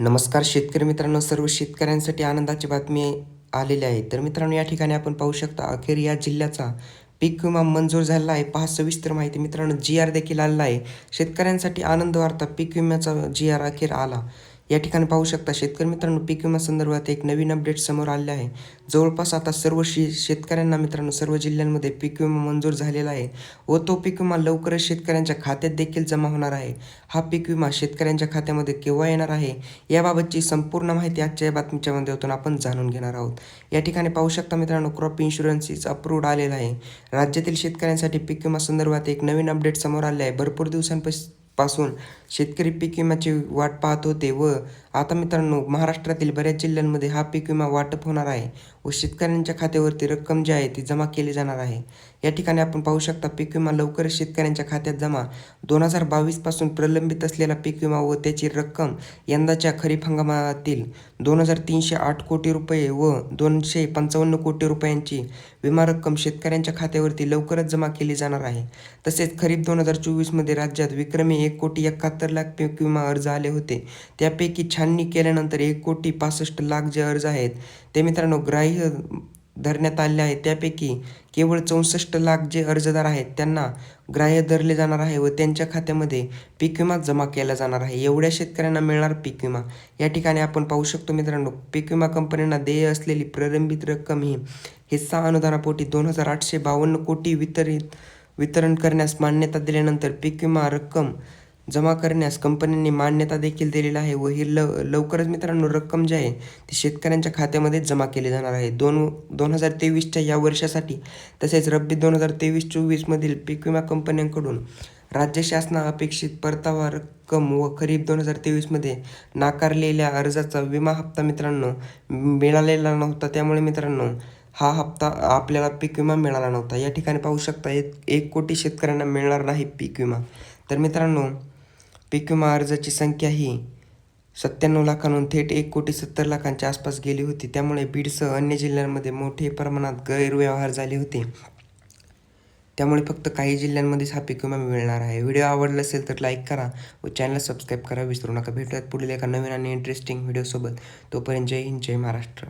नमस्कार शेतकरी मित्रांनो सर्व शेतकऱ्यांसाठी आनंदाची बातमी आलेली आहे. तर मित्रांनो या ठिकाणी आपण पाहू शकता अखेर या जिल्ह्याचा पीक विमा मंजूर झालेला आहे. पहा सविस्तर माहिती मित्रांनो जी आर देखील आलेला आहे. शेतकऱ्यांसाठी आनंद वार्ता पीक विम्याचा जी आर अखेर आला. या ठिकाणी पाहू शकता शेतकरी मित्रांनो पीक विमा संदर्भात एक नवीन अपडेट समोर आले आहे. जवळपास आता सर्व शे शेतकऱ्यांना मित्रांनो सर्व जिल्ह्यांमध्ये पीक विमा मंजूर झालेला आहे व तो पीक विमा लवकरच शेतकऱ्यांच्या खात्यात देखील जमा होणार आहे. हा पीक विमा शेतकऱ्यांच्या खात्यामध्ये केव्हा येणार आहे याबाबतची संपूर्ण माहिती आजच्या या बातमीच्या माध्यमातून आपण जाणून घेणार आहोत. या ठिकाणी पाहू शकता मित्रांनो क्रॉप इन्शुरन्स इज अप्रूव्ड आलेला आहे. राज्यातील शेतकऱ्यांसाठी पीक विमा संदर्भात एक नवीन अपडेट समोर आले आहे. भरपूर दिवसांपासून पासून शेतकरी पीक विम्याची वाट पाहत होते व आता मित्रांनो महाराष्ट्रातील बऱ्याच जिल्ह्यांमध्ये हा पीक विमा वाटप होणार आहे व शेतकऱ्यांच्या खात्यावरती रक्कम जी आहे ती जमा केली जाणार आहे. या ठिकाणी आपण पाहू शकता पीक विमा लवकरच शेतकऱ्यांच्या खात्यात जमा. दोन हजार बावीसपासून प्रलंबित असलेला पीक विमा व त्याची रक्कम यंदाच्या खरीप हंगामातील दोन हजार तीनशे आठ कोटी रुपये व दोनशे पंचावन्न कोटी रुपयांची विमा रक्कम शेतकऱ्यांच्या खात्यावरती लवकरच जमा केली जाणार आहे. तसेच खरीप दोन हजार चोवीसमध्ये राज्यात विक्रमी एक कोटी एकाहत्तर लाख पीक विमा अर्ज आले होते. त्यापैकी छाननी केल्यानंतर एक कोटी पासष्ट लाख जे अर्ज आहेत ते मित्रांनो ग्राह्य धरण्यात आले आहेत. त्यापैकी केवळ चौसष्ट लाख जे अर्जदार आहेत त्यांना ग्राह्य धरले जाणार आहे व त्यांच्या खात्यामध्ये पीक विमा जमा केला जाणार आहे. एवढ्या शेतकऱ्यांना मिळणार पीक विमा. या ठिकाणी आपण पाहू शकतो मित्रांनो पीक विमा कंपन्यांना देय असलेली प्रलंबित रक्कम ही हिस्सा अनुदानापोटी दोन हजार आठशे बावन्न कोटी वितरित वितरण करण्यास मान्यता दिल्यानंतर पीक विमा रक्कम जमा करण्यास कंपन्यांनी मान्यता देखील दिलेली आहे व ही लव लवकरच मित्रांनो रक्कम जी आहे ती शेतकऱ्यांच्या खात्यामध्ये जमा केली जाणार आहे. दोन दोन हजार तेवीसच्या या वर्षासाठी तसेच रब्बी दोन हजार तेवीस चोवीसमधील पीक विमा कंपन्यांकडून राज्य शासना अपेक्षित परतावा रक्कम व खरीप दोन हजार तेवीसमध्ये नाकारलेल्या अर्जाचा विमा हप्ता मित्रांनो मिळालेला नव्हता. त्यामुळे मित्रांनो हा हप्ता आपल्याला पीक विमा मिळाला नव्हता. या ठिकाणी पाहू शकता एक एक कोटी शेतकऱ्यांना मिळणार नाही पीक विमा. तर मित्रांनो पीक विमा अर्जाची संख्या ही सत्त्याण्णव लाखांहून थेट एक कोटी सत्तर लाखांच्या आसपास गेली होती. त्यामुळे बीडसह अन्य जिल्ह्यांमध्ये मोठे प्रमाणात गैरव्यवहार झाले होते. त्यामुळे फक्त काही जिल्ह्यांमध्येच हा पीक विमा मिळणार आहे. व्हिडिओ आवडला असेल तर लाईक करा व चॅनल सबस्क्राईब करा. विसरू नका. भेटूयात पुढील एका नवीन आणि इंटरेस्टिंग व्हिडिओसोबत तोपर्यंत जय हिंद जय महाराष्ट्र.